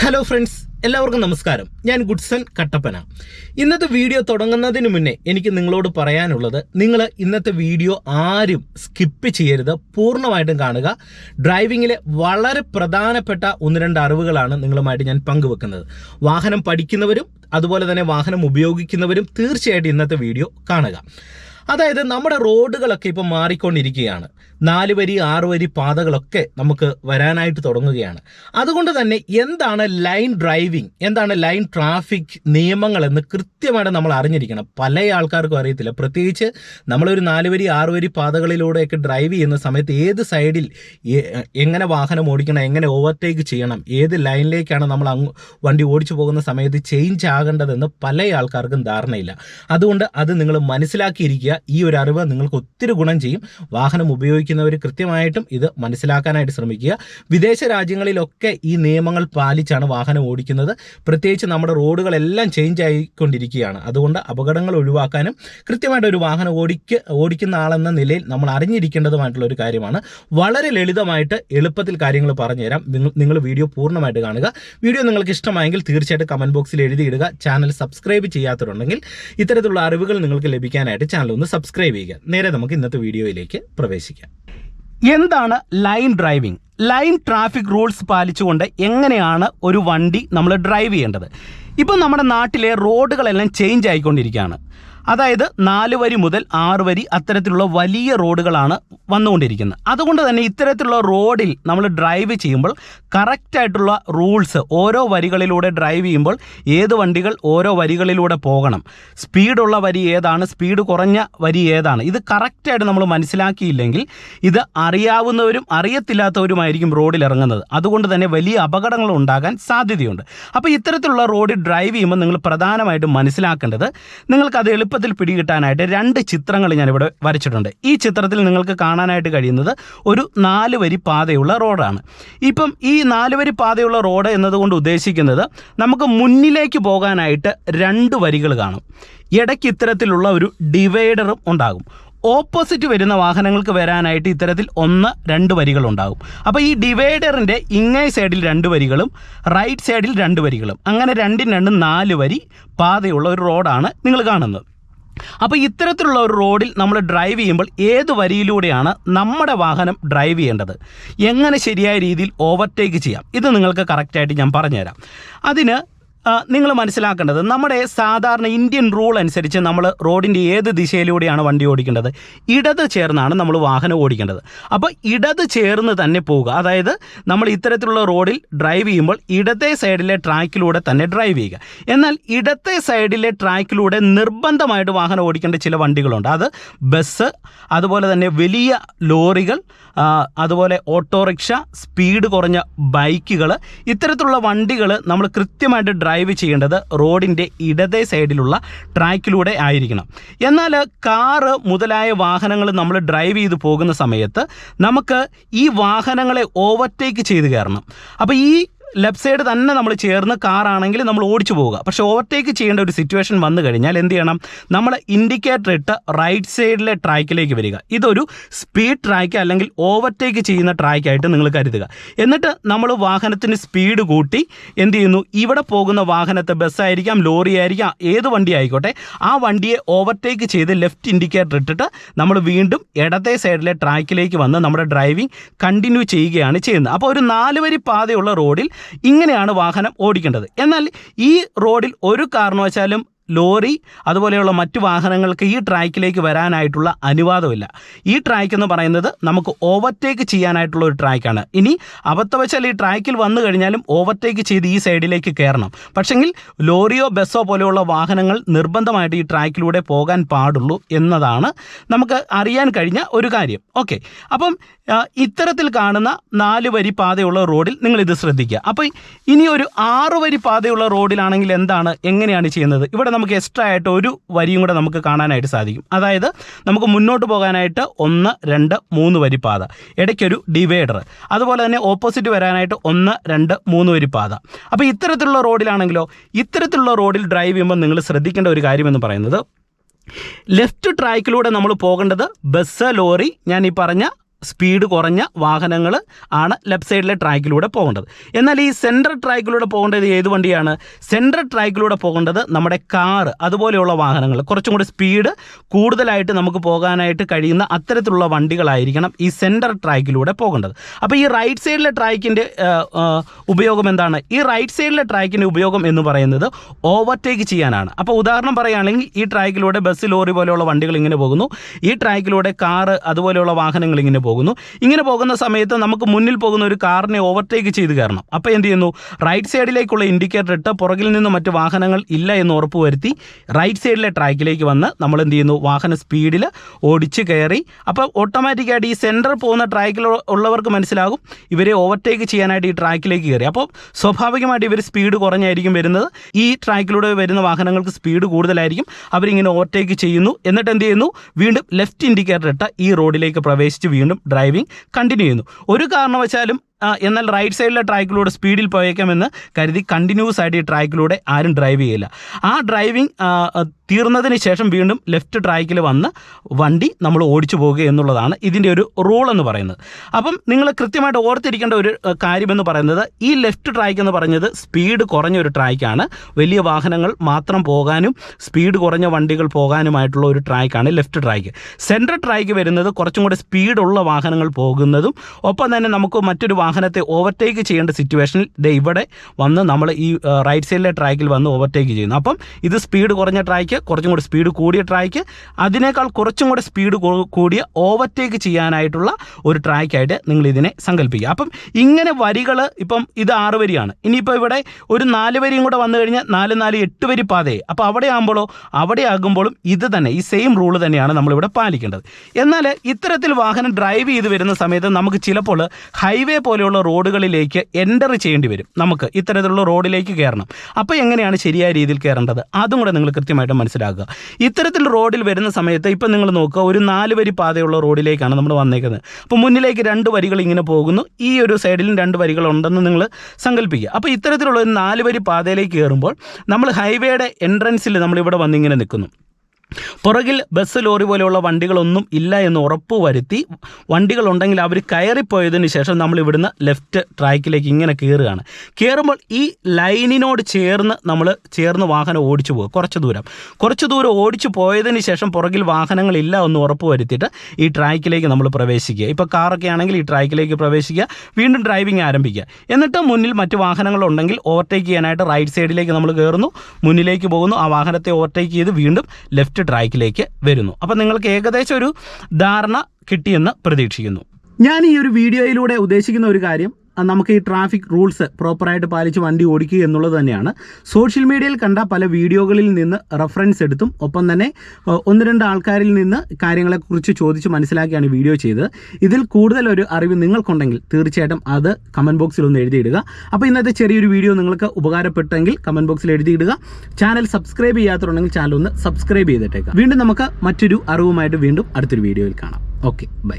Hello friends എല്ലാവർക്കും നമസ്കാരം. ഞാൻ ഗുഡ്സൺ കട്ടപ്പന. ഇന്നത്തെ വീഡിയോ തുടങ്ങുന്നതിന് മുന്നേ എനിക്ക് നിങ്ങളോട് പറയാനുള്ളത് നിങ്ങൾ ഇന്നത്തെ വീഡിയോ ആരും സ്കിപ്പ് ചെയ്യരുത്. പൂർണമായിട്ടും കാണുക. ഡ്രൈവിങ്ങിലെ വളരെ പ്രധാനപ്പെട്ട ഒന്ന് രണ്ട് അറിവുകളാണ് നിങ്ങളുമായിട്ട് ഞാൻ പങ്കുവെക്കുന്നത്. വാഹനം പഠിക്കുന്നവരും അതുപോലെ തന്നെ വാഹനം ഉപയോഗിക്കുന്നവരും തീർച്ചയായിട്ടും ഇന്നത്തെ വീഡിയോ കാണുക. അതായത് നമ്മുടെ റോഡുകളൊക്കെ ഇപ്പം മാറിക്കൊണ്ടിരിക്കുകയാണ്. നാല് വരി ആറ് വരി പാതകളൊക്കെ നമുക്ക് വരാനായിട്ട് തുടങ്ങുകയാണ്. അതുകൊണ്ട് തന്നെ എന്താണ് ലൈൻ ഡ്രൈവിംഗ്? എന്താണ് ലൈൻ ട്രാഫിക് നിയമങ്ങൾ എന്ന് കൃത്യമായിട്ട് നമ്മൾ അറിഞ്ഞിരിക്കണം. പല ആൾക്കാർക്കും അറിയത്തില്ല. പ്രത്യേകിച്ച് നമ്മളൊരു നാല് വരി ആറ് വരി പാതകളിലൂടെയൊക്കെ ഡ്രൈവ് ചെയ്യുന്ന സമയത്ത് ഏത് സൈഡിൽ എങ്ങനെ വാഹനം ഓടിക്കണം എങ്ങനെ ഓവർടേക്ക് ചെയ്യണം ഏത് ലൈനിലേക്കാണ് നമ്മൾ വണ്ടി ഓടിച്ചു പോകുന്ന സമയത്ത് ചേഞ്ച് ആകേണ്ടതെന്ന് പല ആൾക്കാർക്കും ധാരണയില്ല. അതുകൊണ്ട് അത് നിങ്ങൾ മനസ്സിലാക്കിയിരിക്കുക. ഈ ഒരു അറിവ് നിങ്ങൾക്ക് ഒത്തിരി ഗുണം ചെയ്യും. വാഹനം ഉപയോഗിക്കുന്നവർ കൃത്യമായിട്ടും ഇത് മനസ്സിലാക്കാനായിട്ട് ശ്രമിക്കുക. വിദേശ രാജ്യങ്ങളിലൊക്കെ ഈ നിയമങ്ങൾ പാലിച്ചാണ് വാഹനം ഓടിക്കുന്നത്. പ്രത്യേകിച്ച് നമ്മുടെ റോഡുകളെല്ലാം ചേഞ്ച് ആയിക്കൊണ്ടിരിക്കുകയാണ്. അതുകൊണ്ട് അപകടങ്ങൾ ഒഴിവാക്കാനും കൃത്യമായിട്ട് ഒരു വാഹനം ഓടിക്ക ഓടിക്കുന്ന ആളെന്ന നിലയിൽ നമ്മൾ അറിഞ്ഞിരിക്കേണ്ടതുമായിട്ടുള്ള ഒരു കാര്യമാണ്. വളരെ ലളിതമായിട്ട് എളുപ്പത്തിൽ കാര്യങ്ങൾ പറഞ്ഞുതരാം. നിങ്ങൾ നിങ്ങൾ വീഡിയോ പൂർണമായിട്ട് കാണുക. വീഡിയോ നിങ്ങൾക്ക് ഇഷ്ടമായെങ്കിൽ തീർച്ചയായിട്ടും കമന്റ് ബോക്സിൽ എഴുതിയിടുക. ചാനൽ സബ്സ്ക്രൈബ് ചെയ്യാത്തവരുണ്ടെങ്കിൽ ഇത്തരത്തിലുള്ള അറിവുകൾ നിങ്ങൾക്ക് ലഭിക്കാനായിട്ട് ചാനൽ ഒന്ന് സബ്സ്ക്രൈബ് ചെയ്യുക. നേരെ നമുക്ക് ഇന്നത്തെ വീഡിയോയിലേക്ക് പ്രവേശിക്കാം. എന്താണ് line driving line traffic rules പാലിച്ചുകൊണ്ട് എങ്ങനെയാണ് ഒരു വണ്ടി നമ്മൾ ഡ്രൈവ് ചെയ്യേണ്ടത്? ഇപ്പം നമ്മുടെ നാട്ടിലെ റോഡുകളെല്ലാം ചേഞ്ച് ആയിക്കൊണ്ടിരിക്കുകയാണ്. അതായത് നാല് വരി മുതൽ ആറ് വരി അത്തരത്തിലുള്ള വലിയ റോഡുകളാണ് വന്നുകൊണ്ടിരിക്കുന്നത്. അതുകൊണ്ട് തന്നെ ഇത്തരത്തിലുള്ള റോഡിൽ നമ്മൾ ഡ്രൈവ് ചെയ്യുമ്പോൾ കറക്റ്റായിട്ടുള്ള റൂൾസ് ഓരോ വരികളിലൂടെ ഡ്രൈവ് ചെയ്യുമ്പോൾ ഏത് വണ്ടികൾ ഓരോ വരികളിലൂടെ പോകണം. സ്പീഡുള്ള വരി ഏതാണ്? സ്പീഡ് കുറഞ്ഞ വരി ഏതാണ്? ഇത് കറക്റ്റായിട്ട് നമ്മൾ മനസ്സിലാക്കിയില്ലെങ്കിൽ ഇത് അറിയാവുന്നവരും അറിയത്തില്ലാത്തവരുമായിരിക്കും റോഡിൽ ഇറങ്ങുന്നത്. അതുകൊണ്ട് തന്നെ വലിയ അപകടങ്ങൾ ഉണ്ടാകാൻ സാധ്യതയുണ്ട്. അപ്പോൾ ഇത്തരത്തിലുള്ള റോഡിൽ ഡ്രൈവ് ചെയ്യുമ്പോൾ നിങ്ങൾ പ്രധാനമായിട്ടും മനസ്സിലാക്കേണ്ടത് നിങ്ങൾക്കത് എളുപ്പത്തിൽ പിടികിട്ടാനായിട്ട് രണ്ട് ചിത്രങ്ങൾ ഞാനിവിടെ വരച്ചിട്ടുണ്ട്. ഈ ചിത്രത്തിൽ നിങ്ങൾക്ക് കാണാനായിട്ട് കഴിയുന്നത് ഒരു നാല് വരി പാതയുള്ള റോഡാണ്. ഇപ്പം ഈ നാല് വരി പാതയുള്ള റോഡ് എന്നതുകൊണ്ട് ഉദ്ദേശിക്കുന്നത് നമുക്ക് മുന്നിലേക്ക് പോകാനായിട്ട് രണ്ട് വരികൾ കാണും. ഇടയ്ക്ക് ഇത്തരത്തിലുള്ള ഒരു ഡിവൈഡറും ഉണ്ടാകും. ഓപ്പോസിറ്റ് വരുന്ന വാഹനങ്ങൾക്ക് വരാനായിട്ട് ഇത്തരത്തിൽ ഒന്ന് രണ്ട് വരികൾ ഉണ്ടാകും. അപ്പോൾ ഈ ഡിവൈഡറിന്റെ ഇങ്ങേ സൈഡിൽ രണ്ട് വരികളും റൈറ്റ് സൈഡിൽ രണ്ട് വരികളും. അങ്ങനെ രണ്ടിന് രണ്ടും നാല് വരി പാതയുള്ള ഒരു റോഡാണ് നിങ്ങൾ കാണുന്നത്. അപ്പോൾ ഇത്തരത്തിലുള്ള ഒരു റോഡിൽ നമ്മൾ ഡ്രൈവ് ചെയ്യുമ്പോൾ ഏത് വരിയിലൂടെയാണ് നമ്മുടെ വാഹനം ഡ്രൈവ് ചെയ്യേണ്ടത്? എങ്ങനെ ശരിയായ രീതിയിൽ ഓവർടേക്ക് ചെയ്യാം? ഇത് നിങ്ങൾക്ക് കറക്റ്റായിട്ട് ഞാൻ പറഞ്ഞുതരാം. അതിന് നിങ്ങൾ മനസ്സിലാക്കേണ്ടത് നമ്മുടെ സാധാരണ ഇന്ത്യൻ റൂൾ അനുസരിച്ച് നമ്മൾ റോഡിന്റെ ഏത് ദിശയിലൂടെയാണ് വണ്ടി ഓടിക്കേണ്ടത്? ഇടത് ചേർന്നാണ് നമ്മൾ വാഹനം ഓടിക്കേണ്ടത്. അപ്പോൾ ഇടത് ചേർന്ന് തന്നെ പോവുക. അതായത് നമ്മൾ ഇത്തരത്തിലുള്ള റോഡിൽ ഡ്രൈവ് ചെയ്യുമ്പോൾ ഇടത്തെ സൈഡിലെ ട്രാക്കിലൂടെ തന്നെ ഡ്രൈവ് ചെയ്യുക. എന്നാൽ ഇടത്തെ സൈഡിലെ ട്രാക്കിലൂടെ നിർബന്ധമായിട്ട് വാഹനം ഓടിക്കേണ്ട ചില വണ്ടികളുണ്ട്. അത് ബസ് അതുപോലെ തന്നെ വലിയ ലോറികൾ അതുപോലെ ഓട്ടോറിക്ഷ സ്പീഡ് കുറഞ്ഞ ബൈക്കുകൾ ഇത്തരത്തിലുള്ള വണ്ടികൾ നമ്മൾ കൃത്യമായിട്ട് ഡ്രൈവ് ചെയ്യേണ്ടത് റോഡിന്റെ ഇടതേ സൈഡിലുള്ള ട്രാക്കിലൂടെ ആയിരിക്കണം. എന്നാൽ കാറ് മുതലായ വാഹനങ്ങൾ നമ്മൾ ഡ്രൈവ് ചെയ്ത് പോകുന്ന സമയത്ത് നമുക്ക് ഈ വാഹനങ്ങളെ ഓവർടേക്ക് ചെയ്ത് കയറണം. അപ്പോൾ ഈ ലെഫ്റ്റ് സൈഡ് തന്നെ നമ്മൾ ചേർന്ന് കാറാണെങ്കിൽ നമ്മൾ ഓടിച്ചു പോവുക. പക്ഷെ ഓവർടേക്ക് ചെയ്യേണ്ട ഒരു സിറ്റുവേഷൻ വന്നു കഴിഞ്ഞാൽ എന്ത് ചെയ്യണം? നമ്മൾ ഇൻഡിക്കേറ്റർ ഇട്ട് റൈറ്റ് സൈഡിലെ ട്രാക്കിലേക്ക് വരിക. ഇതൊരു സ്പീഡ് ട്രാക്ക് അല്ലെങ്കിൽ ഓവർടേക്ക് ചെയ്യുന്ന ട്രാക്കായിട്ട് നിങ്ങൾ കരുതുക. എന്നിട്ട് നമ്മൾ വാഹനത്തിന് സ്പീഡ് കൂട്ടി എന്ത് ചെയ്യുന്നു? ഇവിടെ പോകുന്ന വാഹനത്തെ ബസ്സായിരിക്കാം ലോറി ആയിരിക്കാം ഏത് വണ്ടി ആയിക്കോട്ടെ ആ വണ്ടിയെ ഓവർടേക്ക് ചെയ്ത് ലെഫ്റ്റ് ഇൻഡിക്കേറ്റർ ഇട്ടിട്ട് നമ്മൾ വീണ്ടും ഇടത്തെ സൈഡിലെ ട്രാക്കിലേക്ക് വന്ന് നമ്മുടെ ഡ്രൈവിംഗ് കണ്ടിന്യൂ ചെയ്യുകയാണ് ചെയ്യുന്നത്. അപ്പോൾ ഒരു നാല് വരി പാതയുള്ള റോഡിൽ ഇങ്ങനെയാണ് വാഹനം ഓടിക്കേണ്ടത്. എന്നാൽ ഈ റോഡിൽ ഒരു കാരണവശാലും ലോറി അതുപോലെയുള്ള മറ്റു വാഹനങ്ങൾക്ക് ഈ ട്രാക്കിലേക്ക് വരാനായിട്ടുള്ള അനുവാദമില്ല. ഈ ട്രാക്ക് എന്ന് പറയുന്നത് നമുക്ക് ഓവർടേക്ക് ചെയ്യാനായിട്ടുള്ള ഒരു ട്രാക്കാണ്. ഇനി അബദ്ധവശാൽ ഈ ട്രാക്കിൽ വന്നു കഴിഞ്ഞാലും ഓവർടേക്ക് ചെയ്ത് ഈ സൈഡിലേക്ക് കയറണം. പക്ഷെങ്കിൽ ലോറിയോ ബസ്സോ പോലെയുള്ള വാഹനങ്ങൾ നിർബന്ധമായിട്ട് ഈ ട്രാക്കിലൂടെ പോകാൻ പാടുള്ളൂ എന്നതാണ് നമുക്ക് അറിയാൻ കഴിഞ്ഞ ഒരു കാര്യം. ഓക്കെ. അപ്പം ഇത്തരത്തിൽ കാണുന്ന നാല് വരി പാതയുള്ള റോഡിൽ നിങ്ങൾ ഇത് ശ്രദ്ധിക്കുക. അപ്പോൾ ഇനി ഒരു ആറ് വരി പാതയുള്ള റോഡിലാണെങ്കിൽ എന്താണ് എങ്ങനെയാണ് ചെയ്യുന്നത്? ഇവിടെ നമുക്ക് എക്സ്ട്രാ ആയിട്ട് ഒരു വരിയും കൂടെ നമുക്ക് കാണാനായിട്ട് സാധിക്കും. അതായത് നമുക്ക് മുന്നോട്ട് പോകാനായിട്ട് ഒന്ന് രണ്ട് മൂന്ന് വരി പാത ഇടയ്ക്കൊരു ഡിവൈഡർ അതുപോലെ തന്നെ ഓപ്പോസിറ്റ് വരാനായിട്ട് ഒന്ന് രണ്ട് മൂന്ന് വരി പാത അപ്പോൾ ഇത്തരത്തിലുള്ള റോഡിലാണെങ്കിലോ ഇത്തരത്തിലുള്ള റോഡിൽ ഡ്രൈവ് ചെയ്യുമ്പോൾ നിങ്ങൾ ശ്രദ്ധിക്കേണ്ട ഒരു കാര്യമെന്ന് പറയുന്നത് ലെഫ്റ്റ് ട്രാക്കിലൂടെ നമ്മൾ പോകേണ്ടത് ബസ് ലോറി ഞാൻ ഈ പറഞ്ഞ സ്പീഡ് കുറഞ്ഞ വാഹനങ്ങൾ ആണ് ലെഫ്റ്റ് സൈഡിലെ ട്രാക്കിലൂടെ പോകേണ്ടത്. എന്നാൽ ഈ സെൻട്രൽ ട്രാക്കിലൂടെ പോകേണ്ടത് ഏത് വണ്ടിയാണ്? സെൻട്രൽ ട്രാക്കിലൂടെ പോകേണ്ടത് നമ്മുടെ കാർ അതുപോലെയുള്ള വാഹനങ്ങൾ. കുറച്ചും കൂടി സ്പീഡ് കൂടുതലായിട്ട് നമുക്ക് പോകാനായിട്ട് കഴിയുന്ന അത്തരത്തിലുള്ള വണ്ടികളായിരിക്കണം ഈ സെൻട്രൽ ട്രാക്കിലൂടെ പോകേണ്ടത്. അപ്പോൾ ഈ റൈറ്റ് സൈഡിലെ ട്രാക്കിന്റെ ഉപയോഗം എന്താണ്? ഈ റൈറ്റ് സൈഡിലെ ട്രാക്കിന്റെ ഉപയോഗം എന്ന് പറയുന്നത് ഓവർടേക്ക് ചെയ്യാനാണ്. അപ്പോൾ ഉദാഹരണം പറയുകയാണെങ്കിൽ ഈ ട്രാക്കിലൂടെ ബസ് ലോറി പോലെയുള്ള വണ്ടികൾ ഇങ്ങനെ പോകുന്നു. ഈ ട്രാക്കിലൂടെ കാറ് അതുപോലെയുള്ള വാഹനങ്ങൾ ഇങ്ങനെ പോകുന്നു. ഇങ്ങനെ പോകുന്ന സമയത്ത് നമുക്ക് മുന്നിൽ പോകുന്ന ഒരു കാറിനെ ഓവർടേക്ക് ചെയ്ത് കയറണം. അപ്പോൾ എന്ത് ചെയ്യുന്നു? റൈറ്റ് സൈഡിലേക്കുള്ള ഇൻഡിക്കേറ്റർ ഇട്ട് പുറകിൽ നിന്ന് മറ്റ് വാഹനങ്ങൾ ഇല്ല എന്ന് ഉറപ്പ് വരുത്തി റൈറ്റ് സൈഡിലെ ട്രാക്കിലേക്ക് വന്ന് നമ്മൾ എന്ത് ചെയ്യുന്നു? വാഹന സ്പീഡിൽ ഓടിച്ച് കയറി. അപ്പോൾ ഓട്ടോമാറ്റിക്കായിട്ട് ഈ സെന്റർ പോകുന്ന ട്രാക്കിൽ ഉള്ളവർക്ക് മനസ്സിലാകും ഇവരെ ഓവർടേക്ക് ചെയ്യാനായിട്ട് ഈ ട്രാക്കിലേക്ക് കയറി. അപ്പോൾ സ്വാഭാവികമായിട്ട് ഇവർ സ്പീഡ് കുറഞ്ഞായിരിക്കും വരുന്നത്. ഈ ട്രാക്കിലൂടെ വരുന്ന വാഹനങ്ങൾക്ക് സ്പീഡ് കൂടുതലായിരിക്കും. അവരിങ്ങനെ ഓവർടേക്ക് ചെയ്യുന്നു. എന്നിട്ട് എന്ത് ചെയ്യുന്നു? വീണ്ടും ലെഫ്റ്റ് ഇൻഡിക്കേറ്റർ ഇട്ട ഈ റോഡിലേക്ക് പ്രവേശിച്ച് വീണ്ടും ഡ്രൈവിംഗ് കണ്ടിന്യൂ ചെയ്യുന്നു. ഒരു കാരണവശാലും എന്നാൽ റൈറ്റ് സൈഡിലെ ട്രാക്കിലൂടെ സ്പീഡിൽ പോയേക്കാമെന്ന് കരുതി കണ്ടിന്യൂസ് ആയിട്ട് ഈ ട്രാക്കിലൂടെ ആരും ഡ്രൈവ് ചെയ്യില്ല. ആ ഡ്രൈവിംഗ് തീർന്നതിന് ശേഷം വീണ്ടും ലെഫ്റ്റ് ട്രാക്കിൽ വന്ന് വണ്ടി നമ്മൾ ഓടിച്ചു പോകുക എന്നുള്ളതാണ് ഇതിന്റെ ഒരു റൂൾ എന്ന് പറയുന്നത്. അപ്പം നിങ്ങൾ കൃത്യമായിട്ട് ഓർത്തിരിക്കേണ്ട ഒരു കാര്യമെന്ന് പറയുന്നത് ഈ ലെഫ്റ്റ് ട്രാക്ക് എന്ന് പറഞ്ഞത് സ്പീഡ് കുറഞ്ഞ ഒരു ട്രാക്കാണ് വലിയ വാഹനങ്ങൾ മാത്രം പോകാനും സ്പീഡ് കുറഞ്ഞ വണ്ടികൾ പോകാനുമായിട്ടുള്ള ഒരു ട്രാക്കാണ് ലെഫ്റ്റ് ട്രാക്ക് സെൻട്രൽ ട്രാക്ക് വരുന്നത് കുറച്ചും കൂടെ സ്പീഡുള്ള വാഹനങ്ങൾ പോകുന്നതും ഒപ്പം തന്നെ നമുക്ക് മറ്റൊരു വാഹനത്തെ ഓവർടേക്ക് ചെയ്യേണ്ട സിറ്റുവേഷനിൽ ദേ ഇവിടെ വന്ന് നമ്മൾ ഈ റൈറ്റ് സൈഡിലെ ട്രാക്കിൽ വന്ന് ഓവർടേക്ക് ചെയ്യുന്നു. അപ്പം ഇത് സ്പീഡ് കുറഞ്ഞ ട്രാക്ക് കുറച്ചും കൂടി സ്പീഡ് കൂടിയ ട്രാക്ക് അതിനേക്കാൾ കുറച്ചും കൂടി സ്പീഡ് കൂടിയ ഓവർടേക്ക് ചെയ്യാനായിട്ടുള്ള ഒരു ട്രാക്കായിട്ട് നിങ്ങൾ ഇതിനെ സങ്കല്പിക്കുക അപ്പം ഇങ്ങനെ വരികൾ ഇപ്പം ഇത് ആറ് വരിയാണ്. ഇനിയിപ്പോൾ ഇവിടെ ഒരു നാല് വരിയും കൂടെ വന്നു കഴിഞ്ഞാൽ നാല് നാല് എട്ട് വരി പാതയെ അപ്പോൾ അവിടെ ആകുമ്പോഴോ അവിടെ ആകുമ്പോഴും ഇത് തന്നെ ഈ സെയിം റൂൾ തന്നെയാണ് നമ്മളിവിടെ പാലിക്കേണ്ടത്. എന്നാൽ ഇത്തരത്തിൽ വാഹനം ഡ്രൈവ് ചെയ്ത് വരുന്ന സമയത്ത് നമുക്ക് ചിലപ്പോൾ ഹൈവേ പോലെയുള്ള റോഡുകളിലേക്ക് എന്റർ ചെയ്യേണ്ടി വരും. നമുക്ക് ഇത്തരത്തിലുള്ള റോഡിലേക്ക് കയറണം. അപ്പോൾ എങ്ങനെയാണ് ശരിയായ രീതിയിൽ കയറേണ്ടത്? അതും കൂടെ നിങ്ങൾ കൃത്യമായിട്ട് മനസ്സിലാക്കുക. ഇത്തരത്തിൽ റോഡിൽ വരുന്ന സമയത്ത് ഇപ്പം നിങ്ങൾ നോക്കുക ഒരു നാല് വരി പാതയുള്ള റോഡിലേക്കാണ് നമ്മൾ വന്നേക്കുന്നത്. അപ്പോൾ മുന്നിലേക്ക് രണ്ട് വരികൾ ഇങ്ങനെ പോകുന്നു. ഈ ഒരു സൈഡിലും രണ്ട് വരികൾ ഉണ്ടെന്ന് നിങ്ങൾ സങ്കല്പിക്കുക. അപ്പോൾ ഇത്തരത്തിലുള്ള ഒരു നാല് വരി പാതയിലേക്ക് കയറുമ്പോൾ നമ്മൾ ഹൈവേയുടെ എൻട്രൻസിൽ നമ്മളിവിടെ വന്നിങ്ങനെ നിൽക്കുന്നു. പുറകിൽ ബസ് ലോറി പോലെയുള്ള വണ്ടികളൊന്നും ഇല്ല എന്ന് ഉറപ്പ് വരുത്തി വണ്ടികളുണ്ടെങ്കിൽ അവർ കയറിപ്പോയതിന് ശേഷം നമ്മൾ ഇവിടുന്ന് ലെഫ്റ്റ് ട്രാക്കിലേക്ക് ഇങ്ങനെ കയറുകയാണ് കയറുമ്പോൾ ഈ ലൈനിനോട് ചേർന്ന് നമ്മൾ ചേർന്ന് വാഹനം ഓടിച്ചു പോകുക കുറച്ച് ദൂരം. കുറച്ച് ദൂരം ഓടിച്ചു പോയതിന് ശേഷം പുറകിൽ വാഹനങ്ങളില്ല എന്ന് ഉറപ്പ് വരുത്തിയിട്ട് ഈ ട്രാക്കിലേക്ക് നമ്മൾ പ്രവേശിക്കുക. ഇപ്പോൾ കാറൊക്കെ ആണെങ്കിൽ ഈ ട്രാക്കിലേക്ക് പ്രവേശിക്കുക. വീണ്ടും ഡ്രൈവിംഗ് ആരംഭിക്കുക. എന്നിട്ട് മുന്നിൽ മറ്റ് വാഹനങ്ങളുണ്ടെങ്കിൽ ഓവർടേക്ക് ചെയ്യാനായിട്ട് റൈറ്റ് സൈഡിലേക്ക് നമ്മൾ കയറുന്നു മുന്നിലേക്ക് പോകുന്നു. ആ വാഹനത്തെ ഓവർടേക്ക് ചെയ്ത് വീണ്ടും ലെഫ്റ്റ് ട്രാക്കിലേക്ക് വരുന്നു. അപ്പോൾ നിങ്ങൾക്ക് ഏകദേശം ഒരു ധാരണ കിട്ടിയെന്ന് പ്രതീക്ഷിക്കുന്നു. ഞാൻ ഈ ഒരു വീഡിയോയിലൂടെ ഉദ്ദേശിക്കുന്ന ഒരു കാര്യം നമുക്ക് ഈ ട്രാഫിക് റൂൾസ് പ്രോപ്പറായിട്ട് പാലിച്ച് വണ്ടി ഓടിക്കുക എന്നുള്ളത് തന്നെയാണ്. സോഷ്യൽ മീഡിയയിൽ കണ്ട പല വീഡിയോകളിൽ നിന്ന് റെഫറൻസ് എടുത്തും ഒപ്പം തന്നെ ഒന്ന് രണ്ട് ആൾക്കാരിൽ നിന്ന് കാര്യങ്ങളെക്കുറിച്ച് ചോദിച്ച് മനസ്സിലാക്കിയാണ് വീഡിയോ ചെയ്തത്. ഇതിൽ കൂടുതൽ ഒരു അറിവ് നിങ്ങൾക്കുണ്ടെങ്കിൽ തീർച്ചയായിട്ടും അത് കമന്റ് ബോക്സിൽ ഒന്ന് എഴുതിയിടുക. അപ്പോൾ ഇന്നത്തെ ചെറിയൊരു വീഡിയോ നിങ്ങൾക്ക് ഉപകാരപ്പെട്ടെങ്കിൽ കമന്റ് ബോക്സിൽ എഴുതിയിടുക. ചാനൽ സബ്സ്ക്രൈബ് ചെയ്യാത്തതുണ്ടെങ്കിൽ ചാനൽ ഒന്ന് സബ്സ്ക്രൈബ് ചെയ്തിട്ടേക്കാം. വീണ്ടും നമുക്ക് മറ്റൊരു അറിവുമായിട്ട് വീണ്ടും അടുത്തൊരു വീഡിയോയിൽ കാണാം. Okay bye.